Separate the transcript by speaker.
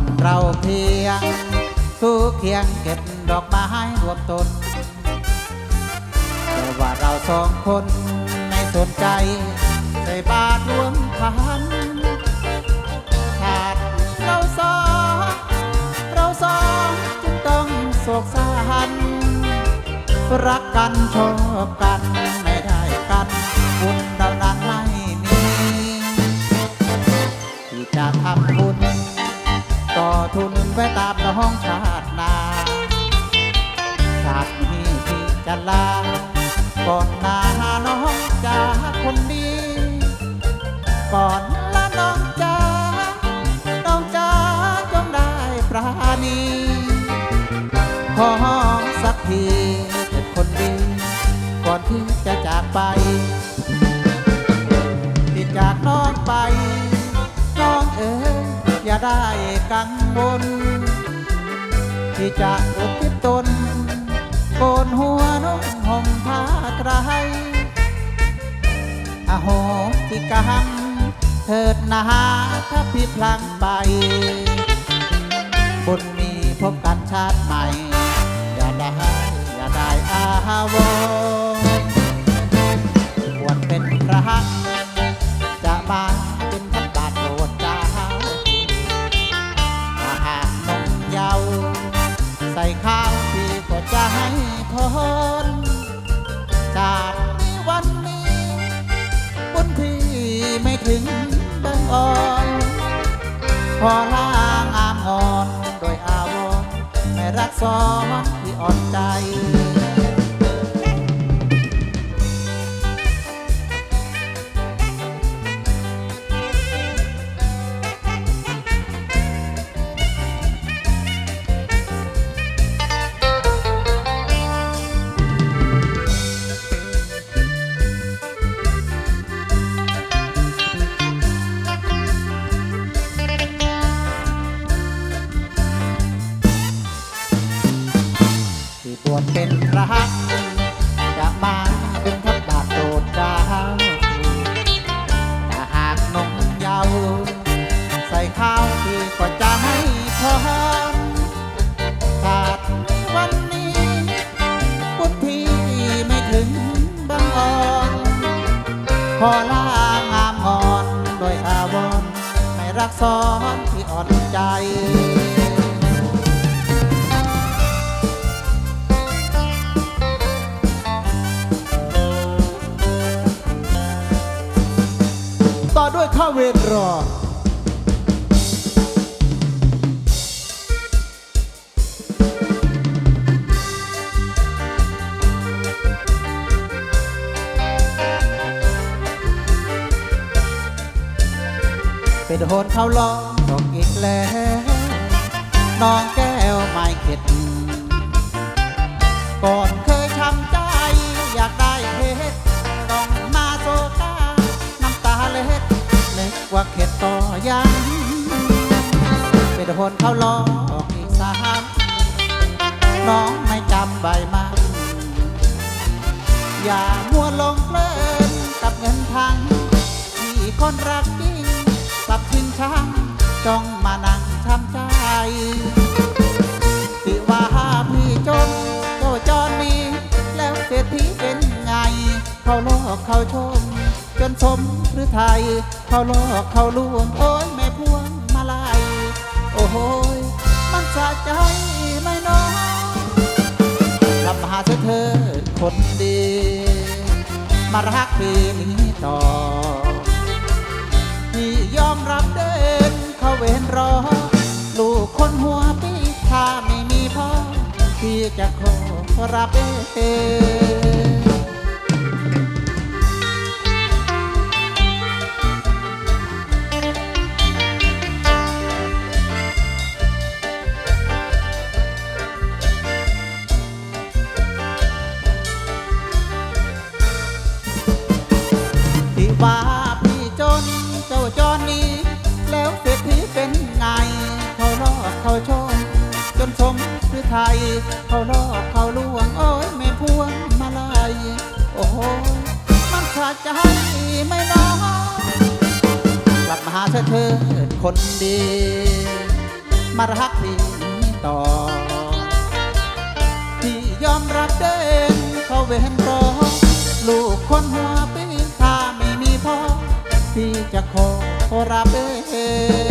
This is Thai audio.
Speaker 1: นเราเพียง คู่เคียงเก็บดอกไม้รวมตนแต่ว่าเราสองคนไม่สนใจใส่บาทรวมพันขาดเราสองเราสองจึงต้องโศกสันรักกันชอบกัน ที่จะลาก่อนหน้าน้องจาคนดีก่อนลาน้องจาน้องจาจงได้ปราณีขอหอมสักทีเถิดคนดี ก่อนที่จะจากไปที่จากน้องไป น้องเอ๋ยอย่าได้กังวลที่จะอุทิศตน กนหัวนุ่งห่มผ้าไตรอโหสิกรรมเถิดนาถ้าพี่พลังไป บุญมีพบกันชาติใหม่ อย่าได้ อย่าได้อาวรควรเป็นพระ พรจากนี้วันนี้บุญพี่ไม่ถึงเบิงอ่อนพอล่างอามอ่อนโดยอาวรไม่รักซ้อนที่อ่อนใจ ระจะมาเป็นพระบาทโปรดเกล้าถ้าหากนมเยาวใส่ข้าวพี่ก็จะให้พรชาติวันนี้บุญพี่ไม่ถึงบางออนขอลางามงอนโดยอาวรไม่รักซ้อนที่อ่อนใจ ข้าเวรรอ เป็นโหนเขาล้อตกอีกแล้ว น้องแก้วไม่เข็ดก่อนเคย เป็นเขาล้ออีกสามน้องไม่จำใบมันอย่ามัวลงเพลินกับเงินทังที่คนรักจริงกับทิ้งช่างจ้องมานั่งช้ำใจที่ว่าพี่จนโจจรนี้แล้วเศรษฐีเป็นไง เขาลอกเขาชม จนสมหรือไทย เขาลอกเขาลวงโอ้ยแม่พวงมาลาย โหยมันสะใจไม่น้องกลับมาหาเธอคนดี มารักพี่นี้ต่อที่ยอมรับเดินเข้าเวรรอ ลูกคนหัวปีถ้าไม่มีพ่อ ที่จะขอรับเอง ว่าพี่จนเจ้าจอนนี้ แล้วเศรษฐีเป็นไง เขาลอกเขาชมจนสมหรือไทย เขาลอกเขาลวง โอ้ยแม่พวงมาลายโอ้โหมันขาดใจไม่น้องกลับมาหาเธอเธอคนดี มารักพี่ต่อที่ยอมรับเดินเขาเวนรอลูกคนหัว รับเอง